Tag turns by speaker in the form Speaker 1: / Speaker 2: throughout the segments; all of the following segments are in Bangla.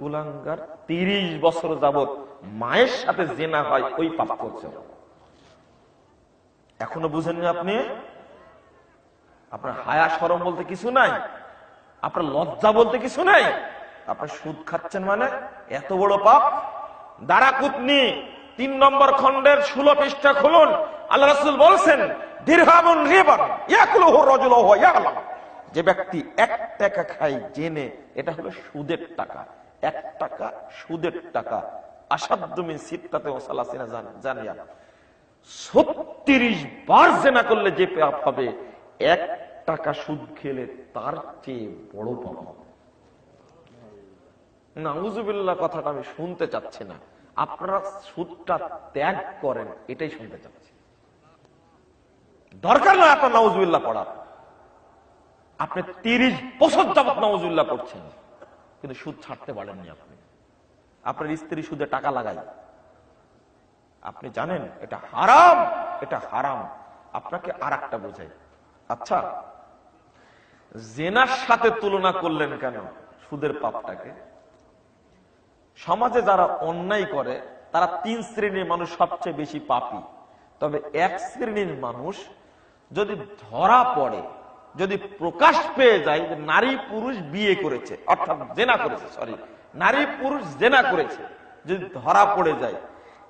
Speaker 1: কুলাঙ্গার তিরিশ বছর যাবত মায়ের সাথে জেনা হয়, ওই পাপ করছে এখনও বুঝেননি আপনি? আপনার হায়া সরম বলতে কিছু নাই? আপনার লজ্জা বলতে কিছু নাই? আপনার সুদ খাচ্ছেন মানে? এত বড় পাপ? দারাকুতনি তিন নম্বর খণ্ডের ষোলো পৃষ্ঠা খুলুন। আল্লাহ রাসূল বলছেন যে ব্যক্তি এক টাকা খায়, জেনে, এটা হলো সুদের টাকা। এক টাকা, সুদের টাকা আসাদ্দমিন সিত্তাতে ও সালাসিনা জান- জানিয়া। বার জেনা করলে যে পাবে, এক টাকা সুদ খেলে তার চেয়ে বড় নাউজুবিল্লাহ, কথাটা আমি শুনতে চাচ্ছি না। আপনারা সুদটা ত্যাগ করেন, এটাই শুনতে চাচ্ছি। দরকার নয় আপনার নাউজুবিল্লাহ পড়ার। আপনি তিরিশ বছর যাবত নাউজুবিল্লাহ পড়ছেন। কিন্তু সুদ ছাড়তে পারেননি আপনি। আপনার স্ত্রী সুদে টাকা লাগাই আপনি জানেন, এটা হারাম এটা হারাম। আপনাকে আর একটা বোঝাই। আচ্ছা জেনার সাথে তুলনা করলেন কেন সুদের পাপটাকে? সমাজে যারা অন্যায় করে, তারা তিন শ্রেণির মানুষ সবচেয়ে বেশি পাপী। তবে এক শ্রেণির মানুষ যদি ধরা পড়ে যদি প্রকাশ পেয়ে যায় যে নারী পুরুষ বিয়ে করেছে, অর্থাৎ জেনা করেছে সরি নারী পুরুষ জেনা করেছে, যদি ধরা পড়ে যায়,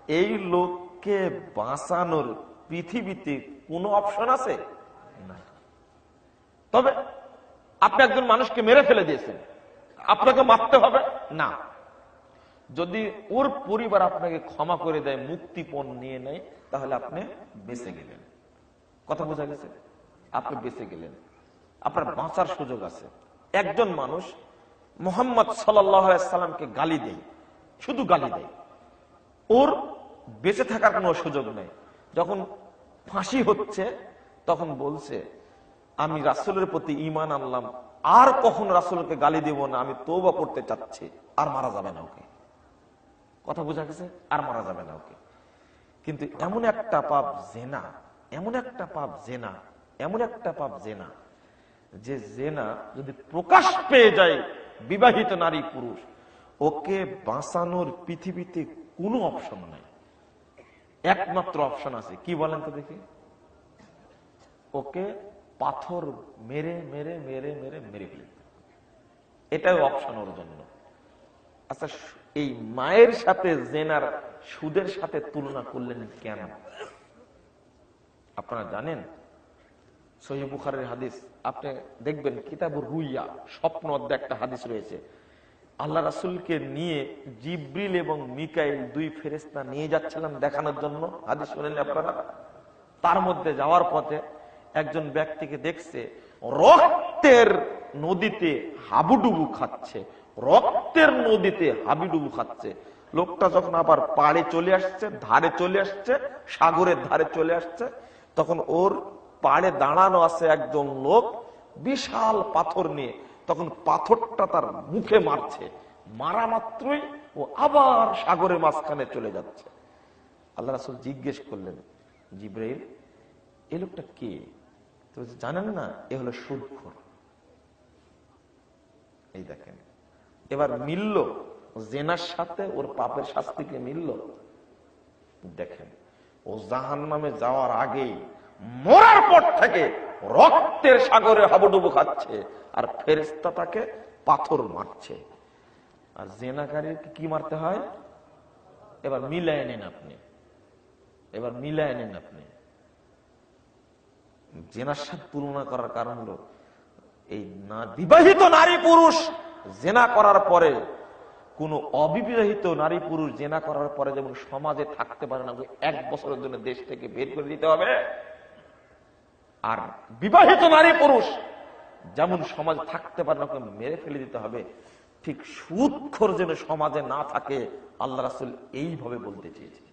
Speaker 1: এই লোককে বাঁচানোর পৃথিবীতে কোনো অপশন আছে? তবে আপনি একজন মানুষকে মেরে ফেলে দিয়েছেন। আপনাকে মারতে হবে? না। যদি ওর পরিবার আপনাকে ক্ষমা করে দেয়, মুক্তিপণ নিয়ে নেয়, তাহলে আপনি বেঁচে গেলেন। কথা বোঝা গেছে? আপনি বেঁচে গেলেন। আপনার বাঁচার সুযোগ আছে। একজন মানুষ মোহাম্মদ সাল্লামকে গালি দেয়, শুধু গালি দেয়। ওর বেঁচে থাকার কোনো সুযোগ নেই। যখন ফাঁসি হচ্ছে, তখন বলছে, আমি রাসুলের প্রতি ইমান আনলাম। আর কখন রাসুলকে গালি দেব না? আমি তৌবা করতে চাচ্ছি। আর মারা যাবে না ওকে। কথা বোঝা গেছে? আর মারা যাবে না ওকে। কিন্তু এমন একটা পাপ জেনা, এমন একটা পাপ জেনা, এমন একটা পাপ জেনা যে জেনা যদি প্রকাশ পেয়ে যায়, বিবাহিত নারী পুরুষ, ওকে বাঁচানোর পৃথিবীতে কোনো অপশন নাই। একমাত্র অপশন আছে। কি বলেন তো দেখি। ওকে পাথর মেরে মেরে মেরে মেরে মেরে ফেলতে এটাই অপশন ওর জন্য। আচ্ছা এই মায়ের সাথে জেনার সুদের সাথে তুলনা করলেন কেন? আপনারা জানেন? সহি বুখারের হাদিস। আপনি দেখবেন কিতাবুর রুইয়া, স্বপ্ন একটা হাদিস রয়েছে। আল্লাহ রাসুলকে নিয়ে জিব্রিল এবং মিকাইল দুই ফেরেস্তা নিয়ে যাচ্ছিলাম দেখানোর জন্য। হাদিস শুনেন আপনারা? তার মধ্যে যাওয়ার পথে একজন ব্যক্তিকে দেখছে, রক্তের নদীতে হাবুডুবু খাচ্ছে। রক্তের নদীতে হাবিডুবু খাচ্ছে। লোকটা যখন আবার পাড়ে চলে আসছে, ধারে চলে আসছে, সাগরের ধারে চলে আসছে, তখন ওর পাড়ে দাঁড়ানো আছে একজন লোক বিশাল পাথর নিয়ে। তখন পাথরটা তার মুখে মারছে। মারা মাত্রই ও আবার সাগরের মাঝখানে চলে যাচ্ছে। আল্লাহ রাসুল জিজ্ঞেস করলেন, জিব্রাইল এই লোকটা কে? জানেন না, এ হলো সুদখোর। এই দেখেন, এবার মিলল, জেনার সাথে ওর পাপের শাস্তিকে মিলল। দেখেন, ও জাহান নামে যাওয়ার আগেই মরার পর থেকে রক্তের সাগরে হাবুডুবু খাচ্ছে, আর ফেরেস্তা তাকে পাথর মারছে। আর জেনাকারীকে কি মারতে হয়? এবার মিলায় নেন আপনি। এবার মিলায় নেন আপনি। জেনার সাথে তুলনা করার কারণ হলো, এই না বিবাহিত নারী পুরুষ জেনা করার পরে, কোন অবিবাহিত নারী পুরুষ জেনা করার পরে যেমন সমাজে থাকতে পারে না এক বছরের জন্য দেশ থেকে বের করে দিতে হবে আর বিবাহিত নারী পুরুষ যেমন সমাজ থাকতে পারে না মেরে ফেলে দিতে হবে, ঠিক সুদখোর যেন সমাজে না থাকে, আল্লাহ রাসুল এইভাবে বলতে চেয়েছে